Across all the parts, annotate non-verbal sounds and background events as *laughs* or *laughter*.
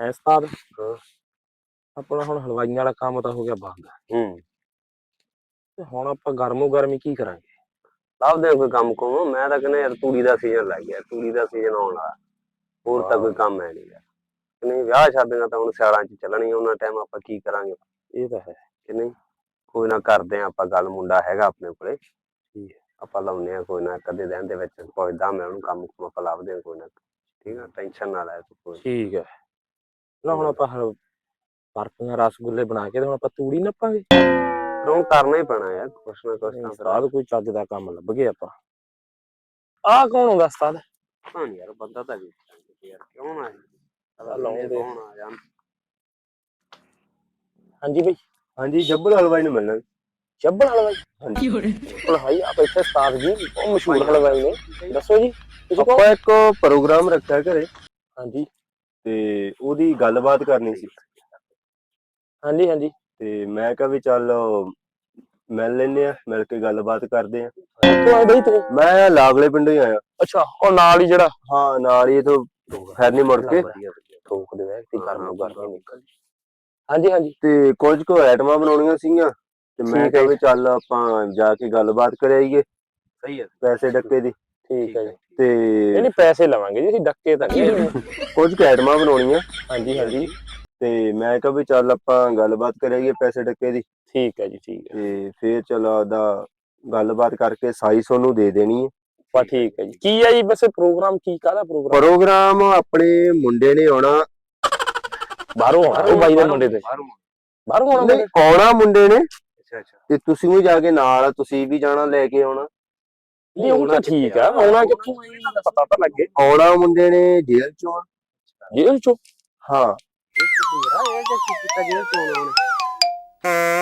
ਐ ਉਸਤਾਦ ਆਪਣਾ ਹੁਣ ਹਲਵਾਈਆਂ ਵਾਲਾ ਕੰਮ ਤਾਂ ਹੋ ਗਿਆ ਬੰਦ। ਹੂੰ। ਤੇ ਹੁਣ ਆਪਾਂ ਗਰਮੋ ਗਰਮੀ ਕੀ ਕਰਾਂਗੇ? ਲੱਭਦੇ ਕੋਈ ਕੰਮ ਕੋਮ ਮੈਂ ਤਾਂ ਕਹਿੰਦਾ ਯਾਰ ਤੂੜੀ ਦਾ ਸੀਜ਼ਨ ਲੱਗ ਗਿਆ ਤੂੜੀ ਦਾ ਸੀਜ਼ਨ ਆਉਣ ਵਾਲਾ। ਹੋਰ ਤਾਂ ਕੋਈ ਕੰਮ ਹੈ ਨਹੀਂ ਯਾਰ। ਨਹੀਂ ਵਿਆਹ ਸ਼ਾਦੀਆਂ ਤਾਂ ਹੁਣ ਸਿਆਲਾਂ 'ਚ ਚੱਲਣੀਆਂ ਉਹਨਾਂ ਟਾਈਮ ਆਪਾਂ ਕੀ ਕਰਾਂਗੇ? ਇਹ ਤਾਂ ਹੈ। ਕਿ ਨਹੀਂ? ਕੋਈ ਨਾ ਕਰਦੇ ਆ ਆਪਾਂ ਗੱਲ ਮੁੰਡਾ ਹੈਗਾ ਆਪਣੇ ਕੋਲੇ। ਠੀਕ ਹੈ। ਆਪਾਂ ਲਾਉਨੇ ਆ ਕੋਈ ਨਾ ਕਦੇ ਦਿਨ ਦੇ ਵਿੱਚ ਪੁੱਛਦਾ ਮੈਂ ਉਹਨੂੰ ਕੰਮ ਕੁਮ ਆਪਾਂ ਲੱਭਦੇ ਆ ਕੋਈ ਨਾ। ਠੀਕ ਆ ਟੈਨਸ਼ਨ ਨਾ ਲੈ ਤੂੰ ਕੋਈ। ਠੀਕ ਹੈ। ਨਾ ਹੁਣ ਆਪਾਂ ਹਲ- ਬਰਫੀਆਂ ਰਸਗੁੱਲੇ ਬਣਾ ਕੇ ਤੇ ਹੁਣ ਆਪਾਂ ਤੂੜੀ ਨੱਪਾਂਗੇ। ਹੁਣ ਕਰਨਾ ਹੀ ਪੈਣਾ ਯਾਰ ਕੁਛ ਨਾ ਕੁਛ ਤਾਂ ਫਿਰ ਉਸਤਾਦ ਕੋਈ ਚੱਜ ਦਾ ਕੰਮ ਲੱਭ ਗਏ ਆਪਾਂ। ਆਹ ਕੌਣ ਹੁੰਦਾ ਉਸਤਾਦ? ਪਤਾ ਨੀ ਯਾਰ ਬੰਦਾ ਤਾਂ ਵੀ ਯਾਰ ਕਿਉਂ ਨਾ। ਕੌਣ ਆ ਜਾਂ ਹਾਂਜੀ ਬਈ। ਹਾਂਜੀ ਜੱਬਲ ਹਲਵਾਈ ਨੂੰ ਮਿਲਣਾ। ਚੱਬਲ ਹਲਵਾਈ? ਹਾਂਜੀ। ਹਲਵਾਈ ਆਪਾਂ ਇੱਥੇ ਉਸਤਾਦ ਜੀ ਬਹੁਤ ਮਸ਼ਹੂਰ ਹਲਵਾਈ ਨੇ। ਦੱਸੋ ਜੀ ਤੁਸੀਂ ਕੌਣ? ਆਪਾਂ ਇੱਕ ਪ੍ਰੋਗਰਾਮ ਰੱਖਿਆ ਘਰੇ। ਹਾਂਜੀ। ਤੇ ਉਹਦੀ ਗੱਲਬਾਤ ਕਰਨੀ ਸੀ। ਹਾਂਜੀ ਹਾਂਜੀ। ਤੇ ਮੈਂ ਕਿਹਾ ਵੀ ਚੱਲ ਮਿਲ ਲੈਨੇ ਆ ਮਿਲ ਕੇ ਗੱਲਬਾਤ ਕਰਦੇ ਆ ਕਿੱਥੋਂ ਆਏ ਬਈ ਤੁਸੀਂ? ਮੈਂ ਲਾਗਲੇ ਪਿੰਡੋਂ ਹੀ ਆਇਆ। ਅੱਛਾ ਉਹ ਨਾਲ ਹੀ ਜਿਹੜਾ? ਹਾਂ ਨਾਲ ਹੀ ਇਥੋਂ ਫੈਰਨੀ ਮੁੜ ਕੇ। ਠੋਕ ਦੇ ਵਿਅਕਤੀ ਗਰਮੋ ਗਰਮੀ ਨਿਕਲ। ਹਾਂਜੀ ਹਾਂਜੀ। ਤੇ ਕੁਝ ਕੁ ਆਈਟਮਾਂ ਬਣਾਉਣੀਆਂ ਸੀਗੀਆਂ। ਤੇ ਮੈਂ ਕਿਹਾ ਵੀ ਚੱਲ ਆਪਾਂ ਜਾ ਕੇ ਗੱਲਬਾਤ ਕਰ ਆਈਏ ਸਹੀ ਹੈ। ਪੈਸੇ ਡੱਕੇ ਦੀ। ਠੀਕ ਹੈ ਜੀ। ਤੇ ਨਹੀਂ ਨਹੀਂ ਪੈਸੇ ਲਵਾਂਗੇ ਜੀ ਅਸੀਂ ਡੱਕੇ ਤਾਂ ਨਹੀਂ। *laughs* ਕੁਝ ਕੁ ਆਈਟਮਾਂ ਬਣਾਉਣੀਆਂ। ਹਾਂਜੀ ਹਾਂਜੀ। ਤੇ ਮੈਂ ਕਿਹਾ ਵੀ ਚੱਲ ਆਪਾਂ ਗੱਲਬਾਤ ਕਰ ਆਈਏ ਪੈਸੇ ਡੱਕੇ ਦੀ। ਠੀਕ ਹੈ ਜੀ ਠੀਕ ਹੈ। ਤੇ ਫੇਰ ਚਲੋ ਆਦਾ ਗੱਲਬਾਤ ਕਰਕੇ ਸਾਈ ਸੋਨੂੰ ਦੇ ਦੇਣੀ ਹੈ। ਬਾ ਠੀਕ ਹੈ ਜੀ। ਕੀ ਹੈ ਜੀ ਵੈਸੇ ਪ੍ਰੋਗਰਾਮ ਕੀ ਕਾਹਦਾ ਪ੍ਰੋਗਰਾਮ? ਪ੍ਰੋਗਰਾਮ ਆਪਣੇ ਮੁੰਡੇ ਨੇ ਆਉਣਾ। ਬਾਹਰੋਂ ਆਉਣਾ ਉਹ ਬਾਈ ਦੇ ਮੁੰਡੇ ਤੇ? ਬਾਹਰੋਂ ਬਾਹਰੋਂ ਆਉਣਾ ਆਉਣਾ ਮੁੰਡੇ ਨੇ। ਅੱਛਾ ਅੱਛਾ। ਤੇ ਤੁਸੀਂ ਵੀ ਜਾ ਕੇ ਨਾਲ ਤੁਸੀਂ ਵੀ ਜਾਣਾ ਲੈ ਕੇ ਆਉਣਾ। ਨਹੀਂ ਉਹ ਤਾਂ ਠੀਕ ਆ? ਆਉਣਾ ਕਿੱਥੋਂ ਆ? ਜੀ? ਪਤਾ ਤਾਂ ਲੱਗੇ। ਆਉਣਾ ਮੁੰਡੇ ਨੇ ਜੇਲ੍ਹ ਚੋਂ ਆ। ਜੇਲ੍ਹ ਚੋਂ? ਹਾਂ। ਇਹ ਜੇ ਕੀਤਾ ਜੇਲ੍ਹ ਚੋਂ ਆਉਣਾ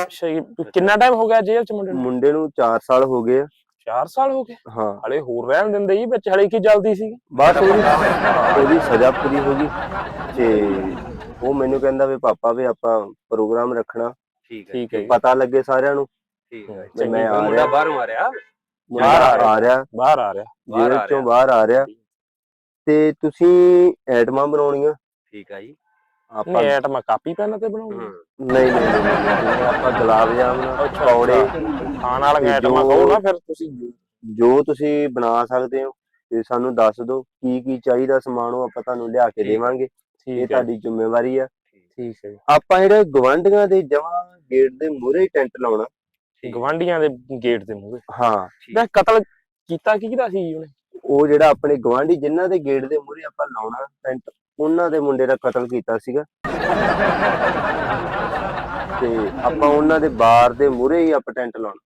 ਅੱਛਾ ਜੀ, ਕਿੰਨਾ ਟਾਈਮ ਹੋ ਗਿਆ ਜੇਲ੍ਹ ਚ ਮੁੰਡੇ ਨੂੰ? ਮੁੰਡੇ ਨੂੰ 4 ਸਾਲ ਹੋ ਗਏ ਆ। 4 ਸਾਲ ਹੋ ਗਏ? ਹਾਂ। ਹਲੇ ਹੋਰ ਰਹਿਣ ਦਿੰਦੇ ਜੀ ਵਿੱਚ ਹਲੇ ਕੀ ਜਲਦੀ ਸੀ? ਬਸ ਉਹਦੀ ਉਹਦੀ ਸਜ਼ਾ ਪੂਰੀ ਹੋ ਗਈ। ਤੇ ਉਹ ਮੈਨੂੰ ਕਹਿੰਦਾ ਵੀ ਪਾਪਾ ਵੀ ਆਪਾਂ ਪ੍ਰੋਗਰਾਮ ਰੱਖਣਾ। ਠੀਕ ਹੈ। ਠੀਕ ਹੈ ਜੀ। ਪਤਾ ਲੱਗੇ ਸਾਰਿਆਂ ਨੂੰ। ਠੀਕ ਹੈ। ਤੇ ਮੈਂ ਆ ਮੁੰਡਾ ਰਿਹਾ। ਬਾਹਰੋਂ ਆ ਰਿਹਾ। ਬਾਹਰ ਆ ਆ ਰਿਹਾ। ਬਾਹਰ ਆ ਰਿਹਾ। ਬਾਹਰ ਜੇਲ੍ਹ ਆ ਚੋਂ ਰਿਹਾ। ਬਾਹਰ ਆ ਰਿਹਾ। ਤੇ ਤੁਸੀਂ ਐਟਮਾਂ ਬਣਾਉਣੀਆਂ? ਠੀਕ ਹੈ ਜੀ। ਆਪਾਂ ਨਹੀਂ ਐਟਮ ਕਾਪੀ ਪੈਨ ਤੇ ਬਣਾਉਂਗੇ ਹਾਂ। ਨਹੀਂ ਨਹੀਂ ਨਹੀਂ, ਨਹੀਂ। ਆਪਾਂ ਗੁਲਾਬ ਜਾਮਨ ਪਕੌੜੇ ਖਾਣ ਵਾਲੀਆਂ ਤੇ ਐਟਮਾਂ ਜੋ- ਕਹੋ ਨਾ ਫਿਰ ਤੁਸੀਂ। ਜੋ ਤੁਸੀਂ ਬਣਾ ਸਕਦੇ ਹੋ ਤੇ ਸਾਨੂੰ ਦੱਸ ਦਿਓ ਕੀ ਕੀ ਚਾਹੀਦਾ ਸਮਾਨ ਉਹ ਆਪਾਂ ਤੁਹਾਨੂੰ ਲਿਆ ਕੇ ਠੀਕ। ਦੇਵਾਂਗੇ। ਇਹ ਠੀਕ ਹੈ। ਤੁਹਾਡੀ ਜ਼ਿੰਮੇਵਾਰੀ ਆ। ਠੀਕ ਹੈ। ਆਪਾਂ ਜਿਹੜੇ ਗਵਾਂਢੀਆਂ ਦੇ ਜਮਾਂ ਗੇਟ ਦੇ ਮੂਹਰੇ ਹੀ ਟੈਂਟ ਲਾਉਣਾ। ਗਵਾਂਡੀਆਂ ਦੇ ਗੇਟ ਦੇ ਮੂਹਰੇ। ਹਾਂ। ਮੈਂ ਕਤਲ ਕੀਤਾ ਕੀ ਕਿਹਦਾ ਸੀ ਜੀ ਉਹਨੇ? ਉਹ ਜਿਹੜਾ ਆਪਣੇ ਗਵਾਂਢੀ ਜਿਨ੍ਹਾਂ ਦੇ ਗੇਟ ਦੇ ਮੂਹਰੇ ਆਪਾਂ ਲਾਉਣਾ ਟੈਂਟ ਉਹਨਾਂ ਦੇ ਮੁੰਡੇ ਦਾ ਕਤਲ ਕੀਤਾ ਸੀਗਾ। *laughs* ਤੇ ਆਪਾਂ ਉਹਨਾਂ ਦੇ ਬਾਰ ਦੇ ਮੂਹਰੇ ਹੀ ਆਪਾਂ ਟੈਂਟ ਲਾਉਣਾ।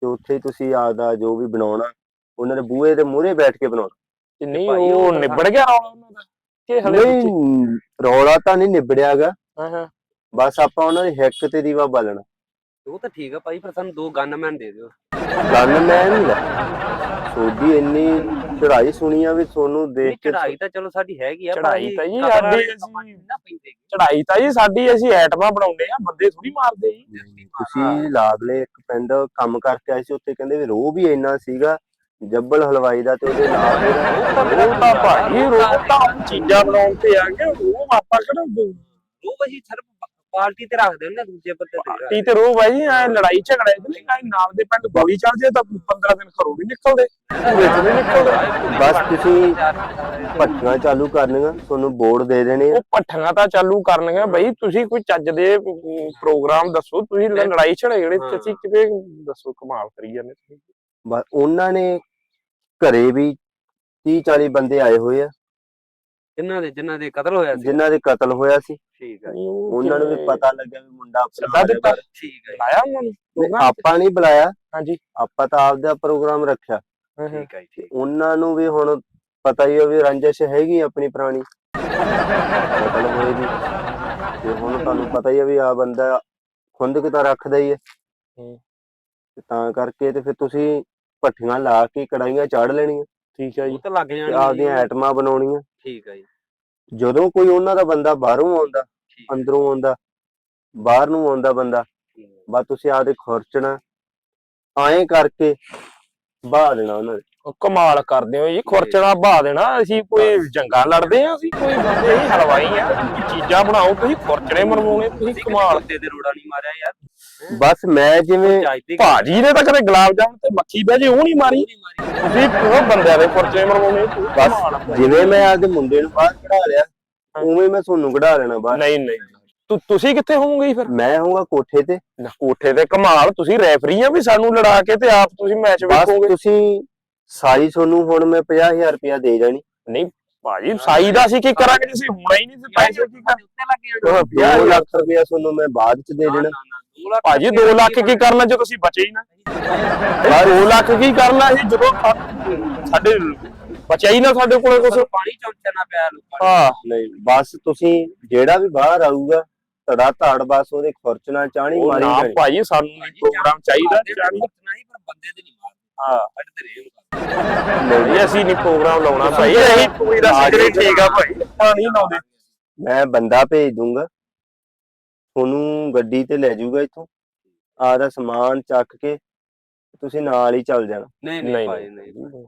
ਤੇ ਉੱਥੇ ਤੁਸੀਂ ਆਪਦਾ ਜੋ ਵੀ ਬਣਾਉਣਾ ਉਹਨਾਂ ਦੇ ਬੂਹੇ ਦੇ ਮੂਹਰੇ ਬੈਠ ਕੇ ਬਣਾਉਣਾ। ਤੇ ਨਹੀਂ ਉਹ ਨਿਬੜ ਗਿਆ ਉਹਨਾਂ ਦਾ? ਕਿ ਹਲੇ ਨਹੀਂ ਰੌਲਾ ਤਾਂ ਨਹੀਂ ਨਿਬੜਿਆਗਾ। ਹਾਂ ਹਾਂ। ਬਸ ਆਪਾਂ ਉਹਨਾਂ ਦੇ ਹਿੱਕ ਤੇ ਦੀਵਾ ਬਾਲਣਾ। ਉਹ ਤਾਂ ਠੀਕ ਆ ਭਾਈ ਪਰ ਸਾਨੂੰ ਦੋ ਗਨਮੈਨ ਦੇ ਦਿਓ। ਗਨਮੈਨ ਸੋਡੀ ਇੰਨੀ ਚੜਾਈ ਸੁਣੀ ਆ ਵੀ ਸੋਨੂੰ ਨਹੀਂ ਦੇਖ ਕੇ ਚੜਾਈ ਤਾਂ ਚਲੋ ਸਾਡੀ ਹੈਗੀ ਆ ਚੜਾਈ ਅਸੀਂ ਤਾਂ ਜੀ ਸਾਡੀ ਅਸੀਂ- ਨੀ ਪੈਂਦੇ ਚੜਾਈ ਤਾਂ ਜੀ ਸਾਡੀ ਅਸੀਂ ਐਟਮਾਂ ਬਣਾਉਂਦੇ ਆ ਬੰਦੇ ਥੋੜੀ ਮਾਰਦੇ ਜੀ ਤੁਸੀਂ ਲਾਗਲੇ ਇੱਕ ਪਿੰਡ ਕੰਮ ਕਰਕੇ ਆਏ ਸੀ ਉੱਥੇ ਕਹਿੰਦੇ ਵੀ ਰੋਹ ਵੀ ਇੰਨਾ ਸੀਗਾ ਜੱਬਲ ਹਲਵਾਈ ਦਾ ਤੇ ਉਹਦੇ ਨਾਲ ਉਹ ਤਾਂ ਭਾਈ ਰੋਹ ਤਾਂ ਚੀਜ਼ਾਂ ਬਣਾਉਣ ਤੇ ਆ ਗਿਆ ਉਹ ਆਪਾਂ ਕਿਹੜਾ ਉਹ ਭਾਜੀ ਸਿਰਫ ਪਾਰਟੀ ਤੇ ਰੱਖਦੇ ਨੇ ਦੂਜੇ ਪੱਤੇ ਤੇ। ਟੀ ਤੇ ਰੋਹ ਭਾਈ ਐ ਲੜਾਈ ਝਗੜੇ ਚ ਨਹੀਂ ਐ ਨਾਲ ਦੇ ਪਿੰਡ ਗੋਲੀ ਚੱਲ ਜੇ ਤਾਂ 15 ਦਿਨ ਘਰੋਂ ਨਹੀਂ ਨਿਕਲਦੇ। ਪੂਰੇ ਚ ਨਹੀਂ ਨਿਕਲਦੇ? ਬਸ ਤੁਸੀਂ ਭੱਟੀਆਂ ਚਾਲੂ ਕਰਨੀਆਂ ਤੁਹਾਨੂੰ ਬੋਰਡ ਦੇ ਦੇਣੇ ਆ। ਉਹ ਪੱਠੀਆਂ ਤਾਂ ਚਾਲੂ ਕਰਨਗੇ ਬਈ ਤੁਸੀਂ ਕੋਈ ਚੱਜ ਦੇ ਅਮ, ਪ੍ਰੋਗਰਾਮ ਦੱਸੋ ਤੁਸੀਂ ਲੜਾਈ ਝਗੜੇ ਚ ਅਸੀਂ ਕਿਵੇਂ ਦੱਸੋ ਕਮਾਲ ਕਰੀ ਜਾਂਦੇ ਤੁਸੀਂ। ਬਸ ਉਹਨਾਂ ਨੇ ਘਰੇ ਵੀ 30 40 ਬੰਦੇ ਆਏ ਹੋਏ ਆ। ਜਿਨ੍ਹਾਂ ਦੇ ਜਿਨ੍ਹਾਂ ਦੇ ਕਤਲ ਹੋਇਆ ਸੀ। ਜਿਨ੍ਹਾਂ ਦੇ ਕਤਲ ਹੋਇਆ ਸੀ। ਠੀਕ ਹੈ ਉਹਨਾਂ ਨੂੰ ਵੀ ਪਤਾ ਲੱਗਿਆ ਵੀ ਮੁੰਡਾ ਆਪਣਾ ਸੱਦਾ ਦਿੱਤਾ? ਠੀਕ ਹੈ ਆਇਆ ਉਹਨਾਂ ਨੂੰ? ਨਹੀਂ? ਆਪਾਂ ਨਹੀਂ ਬੁਲਾਇਆ। ਹਾਂਜੀ। ਆਪਾਂ ਤਾਂ ਆਪਦਾ ਪ੍ਰੋਗਰਾਮ ਰੱਖਿਆ। ਹਾਂ, ਹਾਂ। ਠੀਕ ਹੈ ਠੀਕ ਉਹਨਾਂ ਨੂੰ ਵੀ ਹੁਣ ਪਤਾ ਹੀ ਆ ਵੀ ਰੰਜਿਸ਼ ਹੈਗੀ ਆਪਣੀ ਪੁਰਾਣੀ। ਕਤਲ ਹੋਏ ਦੀ ਤੇ ਹੁਣ ਤੁਹਾਨੂੰ ਪਤਾ ਹੀ ਆ ਵੀ ਆ ਬੰਦਾ ਖੁੰਦਕ ਤਾਂ ਰੱਖਦਾ ਹੀ ਹੈ ਹੂੰ। ਤੇ ਤਾਂ ਕਰਕੇ ਤੇ ਫਿਰ ਤੁਸੀਂ ਭੱਠੀਆਂ ਲਾ ਕੇ ਕੜਾਈਆਂ ਚਾੜ ਲੈਣੀਆਂ। ਠੀਕ ਹੈ ਜੀ। ਉਹ ਤਾਂ ਲੱਗ ਤੇ ਜਾਣੀ ਆਪਦੀਆਂ ਆਈਟਮਾਂ ਬਣਾਉਣੀਆਂ। ਠੀਕ ਹੈ ਜੀ। ਜਦੋਂ ਕੋਈ ਉਹਨਾਂ ਦਾ ਬੰਦਾ ਬਾਹਰੋਂ ਆਉਂਦਾ ਅੰਦਰੋਂ ਆਉਂਦਾ ਬਾਹਰ ਨੂੰ ਆਉਂਦਾ ਬੰਦਾ ਬਸ ਤੁਸੀਂ ਆਪਦੇ ਖੁਰਚਣਾ ਐਂ ਕਰਕੇ ਬਾਹ ਦੇਣਾ ਉਹਨਾਂ ਦੇ ਉਹ ਕਮਾਲ ਕਰਦੇ ਹੋ ਜੀ ਖੁਰਚਣਾ ਬਹਾ ਦੇਣਾ ਅਸੀਂ ਕੋਈ ਜੰਗਾਂ ਲੜਦੇ ਆ ਅਸੀਂ ਕੋਈ ਬੰਦੇ ਹੀ ਹਲਵਾਈ ਆ ਕੋਈ ਚੀਜ਼ਾਂ ਬਣਾਓ ਤੁਸੀਂ ਖੁਰਚਣੇ ਮਰਵਾਉਣੇ ਤੁਸੀਂ ਕਮਾਲ। ਤੇ ਦੇ ਰੋੜਾ ਨਹੀਂ ਮਾਰਿਆ ਯਾਰ। ਬਸ ਮੈਂ ਜਿਵੇਂ ਭਾਜੀ ਨੇ ਤਾਂ ਕਦੇ ਗੁਲਾਬ ਜਾਮਨ ਤੇ ਮੱਖੀ ਬਹਿ ਜੇ ਉਹ ਨਹੀਂ ਮਾਰੀ। ਤੁਸੀਂ ਉਹ ਬੰਦਿਆਂ ਦੇ ਖੁਰਚਣੇ ਮਰਵਾਉਣੇ। ਬਸ ਜਿਵੇਂ ਮੈਂ ਆਪਦੇ ਮੁੰਡੇ ਨੂੰ ਬਾਹਰ ਕਢਾ ਲਿਆ ਉਵੇਂ ਮੈਂ ਤੁਹਾਨੂੰ ਕਢਾ ਲੈਣਾ ਬਾਹਰ। ਨਹੀਂ ਨਹੀਂ। ਤੁ- ਤੁਸੀਂ ਕਿੱਥੇ ਹੋਵੋਗੇ ਫਿਰ? ਮੈਂ ਹੋਊਗਾ ਕੋਠੇ ਤੇ। ਨਾ, ਕੋਠੇ ਤੇ ਕਮਾਲ ਤੁਸੀਂ ਰੈਫਰੀ ਆ ਵੀ ਸਾਨੂੰ ਲੜਾ ਕੇ ਤੇ ਆਪ ਤੁਸੀਂ ਮੈਚ ਬਸ ਵੇਖੋਗੇ। ਤੁਸੀਂ ਸਾਈ ਤੁਹਾਨੂੰ ਹੁਣ ਮੈਂ 50000 ਰੁਪਇਆ ਦੇ ਜਾਣੀ। ਨਹੀਂ ਭਾਜੀ ਸਾਈ ਦਾ ਅਸੀਂ ਕੀ ਕਰਾਂਗੇ? ਅਸੀਂ ਹੋਣਾ ਹੀ ਨਹੀਂ ਤੇ ਪੈਸੇ ਕੀ ਕਰ ਉੱਤੇ ਲੱਗੇ ਜਾਣਾ 2 ਲੱਖ ਰੁਪਇਆ ਤੁਹਾਨੂੰ ਮੈਂ ਬਾਅਦ ਚ ਦੇ ਦੇਣਾ। ਭਾਜੀ 2 ਲੱਖ ਕੀ ਕਰਨਾ ਜੇ ਤੁਸੀਂ ਬਚੇ ਹੀ ਨਾ? 2 ਲੱਖ ਕੀ ਕਰਨਾ ਸੀ ਜਦੋਂ ਸਾ- ਸਾਡੇ ਬਚਿਆ ਹੀ ਨਾ ਸਾਡੇ ਕੋਲੇ ਕੁਝ ਪਾਣੀ ਚੌਂਚਣਾ ਪਿਆ ਲੋਕਾਂ ਨੂੰ। ਹਾਂ। ਨਹੀਂ ਬਸ ਤੁਸੀਂ ਜਿਹੜਾ ਵੀ ਬਾਹਰ ਆਊਗਾ ਧੜਾ ਧੜ ਬਸ ਉਹਦੇ ਖੁਰਚਣਾ ਚਾਣੀ ਮਾਰੀ ਨਾ ਭਾਜੀ ਸਾਨੂੰ ਨਹੀਂ ਪ੍ਰੋਗਰਾਮ ਚਾਹੀਦਾ ਨਹੀਂ ਪਰ ਬੰਦੇ ਦੇ ਨਹੀਂ ਮਾਰਦੇ। ਹਾਂ। ਕੱਢਦੇ ਰਹੇ ਭਾਈ ਅਸੀਂ ਨਹੀਂ ਪ੍ਰੋਗਰਾਮ ਲਾਉਣਾ ਭਾਈ। ਅਸੀਂ ਪੂਰੀ ਦਾ ਸਿਗਰਟ ਠੀਕ ਆ ਭਾਈ। ਪਾਣੀ ਲਾਉਂਦੇ। ਮੈਂ ਬੰਦਾ ਭੇਜ ਦੂੰਗਾ। ਤੁਹਾਨੂੰ ਗੱਡੀ ਤੇ ਲੈ ਜਾਊਗਾ ਇੱਥੋਂ। ਆਦਾ ਸਮਾਨ ਚੱਕ ਕੇ ਤੁਸੀਂ ਨਾਲ ਹੀ ਚੱਲ ਜਾਣਾ। ਨਹੀਂ ਨਹੀਂ ਨਹੀਂ ਭਾਈ ਨਹੀਂ।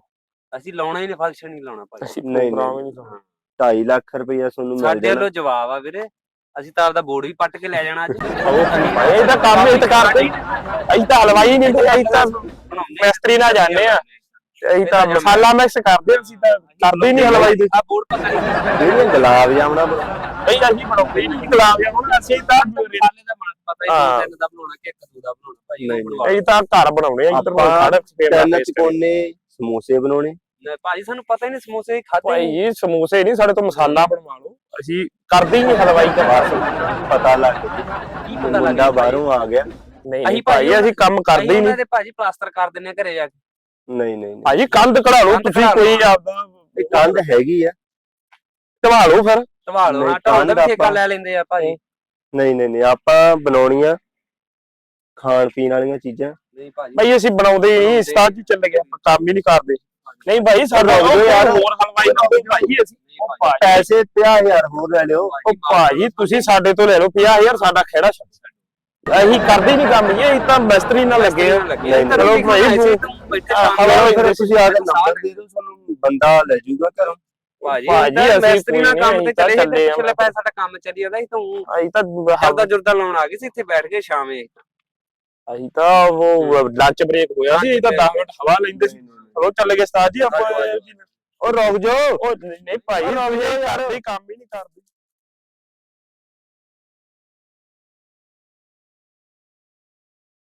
ਅਸੀਂ ਲਾਉਣਾ ਹੀ ਨਹੀਂ ਫੰਕਸ਼ਨ ਨਹੀਂ ਲਾਉਣਾ ਭਾਈ। ਅਸੀਂ ਨਹੀਂ, ਪ੍ਰੋਗਰਾਮ ਹੀ ਨਹੀਂ ਲਾਉਣਾ। 2.5 ਲੱਖ ਰੁਪਇਆ ਤੁਹਾਨੂੰ ਮਿਲ ਸਾਡੇ ਜਾਣਾ। ਵੱਲੋਂ ਜਵਾਬ ਆ ਵੀਰੇ। ਅਸੀਂ ਤਾਂ ਆਪਦਾ ਬੋਰਡ ਵੀ ਪੱਟ ਕੇ ਲੈ ਜਾਣਾ ਅੱਜ। ਇਹ ਤਾਂ ਕੰਮ ਹੀ ਤਾਂ ਕਰਦੇ ਹੀ। ਅਸੀਂ ਤਾਂ ਹਲਵਾਈ ਨਹੀਂ ਤੇ ਅਸੀਂ ਤਾਂ ਮਿਸਤਰੀ ਨਾਲ ਜਾਂਦੇ ਆ। ਅਸੀਂ ਤਾਂ ਮਸਾਲਾ ਮਿਕਸ ਕਰਦੇ ਅਸੀਂ ਤਾਂ ਕਰਦੇ ਹੀ ਨਹੀਂ ਹਲਵਾਈ ਦੇ। ਆ ਬੋਰਡ ਪਤਾ ਨਹੀਂ। ਜਿਹੜੀਆਂ ਗੁਲਾਬ ਜਾਮਣਾ ਬਣਾ ਭਾਈ ਅਸੀਂ ਬਣਾਉਂਦੇ ਨਹੀਂ। ਗੁਲਾਬ ਜਾਮੁਨ ਅਸੀਂ ਤਾਂ ਮਸਾਲੇ ਦਾ ਮਾਨ ਪਤਾ ਹੀ ਤਿੰਨ ਦਾ ਬਣਾਉਣਾ ਕਿ ਇੱਕ ਦੋ ਦਾ ਬਣਾਉਣਾ ਭਾਈ ਨਹੀਂ, ਅਸੀਂ ਤਾਂ ਘਰ ਬਣਾਉਣੇ ਆ ਇੱਧਰ ਆਪਾਂ ਖੜ ਸਪੇਨ ਦਾ ਤਿੰਨ ਚਕੋਨੇ ਸਮੋਸੇ ਬਣਾਉਣੇ। ਭਾਜੀ ਸਾਨੂੰ ਪਤਾ ਹੀ ਨਹੀਂ ਸਮੋਸੇ ਖਾਦੇ ਭਾਈ ਜੀ ਸਮੋਸੇ ਨਹੀਂ ਸਾਡੇ ਤੋਂ ਮਸਾਲਾ ਬਣਵਾ ਲਓ। ਅਸੀਂ ਕਰਦੇ ਹੀ ਨਹੀਂ ਹਲਵਾਈ ਤਾਂ ਬਸ ਪਤਾ ਲੱਗ ਗਿਆ। ਕੀ ਪਤਾ ਲੱਗਿਆ ਬਾਹਰੋਂ ਆ ਗਿਆ। ਨਹੀਂ ਭਾਈ ਅਸੀਂ ਕੰਮ ਕਰਦੇ ਹੀ ਨਹੀਂ ਤੇ ਭਾਜੀ ਪਲਾਸਟਰ ਕਰ ਦਿੰਨੇ ਘਰੇ ਜਾ ਕੇ। ਨਹੀਂ ਨਹੀਂ ਨਹੀਂ। ਭਾਜੀ ਕੰਧ ਕਢਾ ਲਓ ਕੰਧ ਤੁਸੀਂ ਕਢਾ ਲਓ। ਕੋਈ ਆਪਦਾ ਇਹ ਕੰਧ ਹੈਗੀ ਆ। ਢਵਾ ਲਓ ਫਿਰ। ਧਵਾ ਲਓ ਨਹੀਂ, ਨਾ ਦਾ ਵੀ ਠੇਕਾ ਆਪਾਂ- ਲੈ ਲੈਂਦੇ ਆ ਭਾਜੀ। ਨਹੀਂ ਨਹੀਂ ਨਹੀਂ ਆਪਾਂ ਬਣਾਉਣੀਆਂ ਖਾਣ ਪੀਣ ਵਾਲੀਆਂ ਚੀਜ਼ਾਂ। ਨਹੀਂ ਭਾਜੀ। ਭਾਈ ਅਸੀਂ ਬਣਾਉਂਦੇ ਹੀ ਨਹੀਂ ਸਟਾਰਟ ਹੀ ਚੱਲ ਗਿਆ ਆਪਾਂ ਕੰਮ ਹੀ ਨਹੀਂ ਕਰਦੇ। ਨਹੀਂ ਭਾਈ ਸਾਡਾ ਉਹ ਯਾਰ। ਹੋਰ ਹਲਵਾਈ ਨਾ ਹੋਵੇ ਭਾਈ ਅਸੀਂ ਉਹ ਪੈਸੇ 50000 ਹੋਰ ਲੈ ਲਿਓ। ਉਹ ਭਾਜੀ ਤੁਸੀਂ ਸਾਡੇ ਤੋਂ ਲੈ ਲਓ 50000 ਸਾਡਾ ਖੇੜਾ ਛੱਡ। ਅਸੀਂ ਕਰਦੇ ਨਹੀਂ ਕੰਮ ਇਹ ਅਸੀਂ ਤਾਂ ਮਿਸਤਰੀ ਨਾਲ ਲੱਗੇ ਆ। ਲੱਗੇ ਨਹੀਂ, ਚਲੋ ਭਾਈ ਬੈਠੇ ਆਹ, ਸ਼ਾਮ ਚਲੋ ਨੂੰ ਫਿਰ ਤੁਸੀਂ ਆ ਕੇ ਨੰਬਰ ਦੇ ਦਿਓ ਤੁਹਾਨੂੰ ਬੰਦਾ ਲੈ ਜਾਊਗਾ ਘਰੋਂ। ਭਾਜੀ ਭਾਜੀ, ਅਸੀਂ ਅਸੀਂ ਮਿਸਤਰੀ ਨਾਲ ਕੋਈ ਕੰਮ ਨਹੀਂ, ਤੇ ਤਾਂ ਚਲੇ ਚੱਲੇ ਸੀ ਆ ਪਿਛਲੇ ਪੈਸੇ ਸਾਡਾ ਕੰਮ ਚੱਲੀ ਜਾਂਦਾ ਸੀ ਤਾਂ ਅਸੀਂ ਤਾਂ ਹਰਦਾ ਜੁਰਦਾ ਲਾਉਣ ਆ ਗਏ ਸੀ ਇੱਥੇ ਬੈਠ ਕੇ ਸ਼ਾਮੇ ਅਸੀਂ ਤਾਂ ਉਹ ਲੰਚ ਬ੍ਰੇਕ ਹੋਇਆ ਸੀ ਅਸੀਂ ਤਾਂ 10 ਮਿੰਟ ਹਵਾ ਲੈਂਦੇ ਸੀ। ਚਲੋ ਚੱਲ ਗਏ ਉਸਤਾਦ ਜੀ ਆਪਾਂ ਉਹ ਰੁਕ ਜਾਓ। ਉਹ ਨਹੀਂ ਭਾਈ ਰੁਕ ਜਾਓ ਯਾਰ। ਕੰਮ ਹੀ ਨਹੀਂ ਕਰਦੇ।